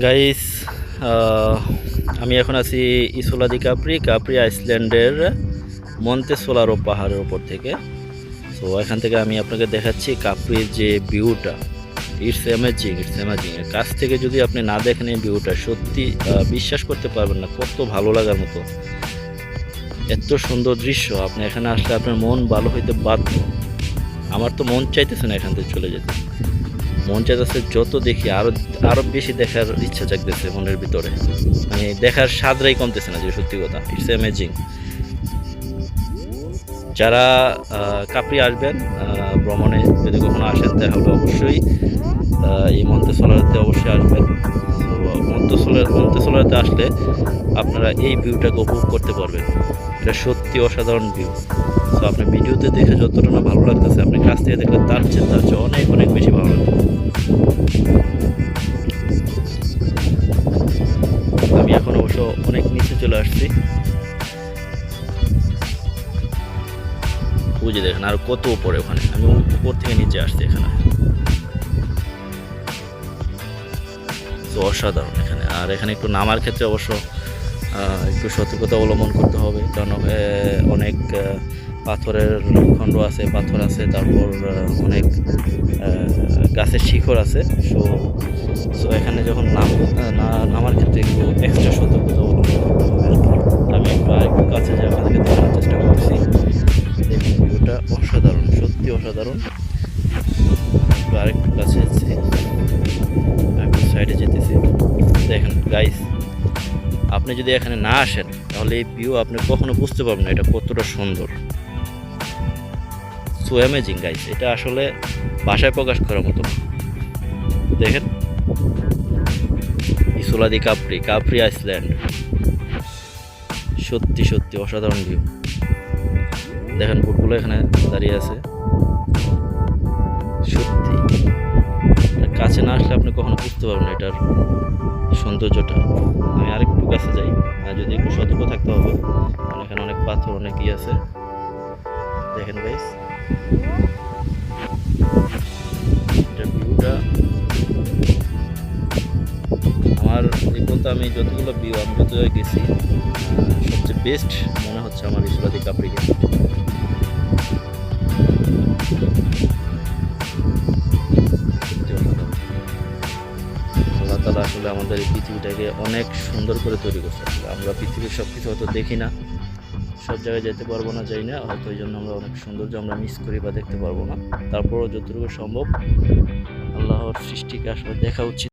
Guys আমি এখন আছি ইসোলাদি কাপ্রি কাপড়ি আইসল্যান্ডের মন্তে সোলারো পাহাড়ের ওপর থেকে। তো এখান থেকে আমি আপনাকে দেখাচ্ছি কাপ্রির যে ভিউটা। ইটস অ্যামেজিং ইটস অ্যামেজিং কাছ থেকে যদি আপনি না দেখেন এই ভিউটা, সত্যি বিশ্বাস করতে পারবেন না, কত ভালো লাগার মতো। এত সুন্দর দৃশ্য, আপনি এখানে আসলে আপনার মন ভালো হইতে বাধ্য। আমার তো মন চাইতেছে না এখান থেকে চলে যেতে। মন চাইতেছে যত দেখি আরও আরও বেশি দেখার ইচ্ছা জাগতেছে মনের ভিতরে। মানে দেখার স্বাদরাই কমতেছে না, যে সত্যি কথা। ইটস অ্যামেজিং যারা কাপড়ি আসবেন ভ্রমণে যদি কখনো আসেন, তাহলে অবশ্যই এই মন্ত্রে অবশ্যই আসবেন। তো মন্তেসোলার মন্তেসোলারতে আসলে আপনারা এই ভিউটাকে উপভোগ করতে পারবেন। এটা সত্যি অসাধারণ ভিউ তো আপনি ভিডিওতে দেখে যতটা না ভালো লাগতেছে, আপনি কাছ থেকে দেখলে তার চেয়ে তার চেয়ে অনেক অনেক বেশি ভালো লাগবে। আমি এখন অবশ্য অনেক নিচে চলে আসছি। বুঝে দেখেন, আর কত উপরে ওখানে। আমি উপর থেকে নিচে আসছি এখানে। অসাধারণ আর এখানে একটু নামার ক্ষেত্রে অবশ্য একটু সতর্কতা অবলম্বন করতে হবে। কারণ অনেক পাথরের খণ্ড আছে, পাথর আছে, তারপর অনেক গাছের শিখর আছে। সো সো এখানে যখন নাম নামার ক্ষেত্রে একটু এক্সট্রা সতর্কতা অবলম্বন করতে হবে। আমি একটু কাছে যাওয়ার আপনাদেরকে দেখানোর চেষ্টা করছি। ভিউটা অসাধারণ, সত্যি অসাধারণ। একটু আরেকটু কাছে একটু সাইডে যেতেছি। দেখেন গাইস আপনি যদি এখানে না আসেন, তাহলে এই ভিউ আপনি কখনো বুঝতে পারবেন এটা কতটা সুন্দর। সো অ্যামেজিং গাইস এটা আসলে ভাষায় প্রকাশ করার মতো। দেখেন, ইসোলাদি কাপ্রি কাপ্রি আইসল্যান্ড। সত্যি সত্যি অসাধারণ ভিউ দেখেন বুটগুলো এখানে দাঁড়িয়ে আছে। সত্যি। কাছে না আসলে আপনি কখনো বুঝতে পারবেন এটার সৌন্দর্যটা। আমি আরেকটু কাছে যাই। আর যদি একটু সতর্ক থাকতে হবে, কারণ এখানে অনেক পাথর, অনেক ই আছে। দেখেন গাইস ভিউটা আমার এই আমি যতগুলো ভিউ আমি যত গেছি, সবচেয়ে বেস্ট মনে হচ্ছে আমার ইসলাদি কাপড়িকে তালা আসলে আমাদের এই পৃথিবীটাকে অনেক সুন্দর করে তৈরি করছে। আসলে আমরা পৃথিবীর সব কিছু হয়তো দেখি না। সব জায়গায় যেতে পারব না, যাই না। হয়তো ওই জন্য আমরা অনেক সৌন্দর্য আমরা মিস করি বা দেখতে পারব না। তারপরও যতটুকু সম্ভব আল্লাহর সৃষ্টিকে আসলে দেখা উচিত।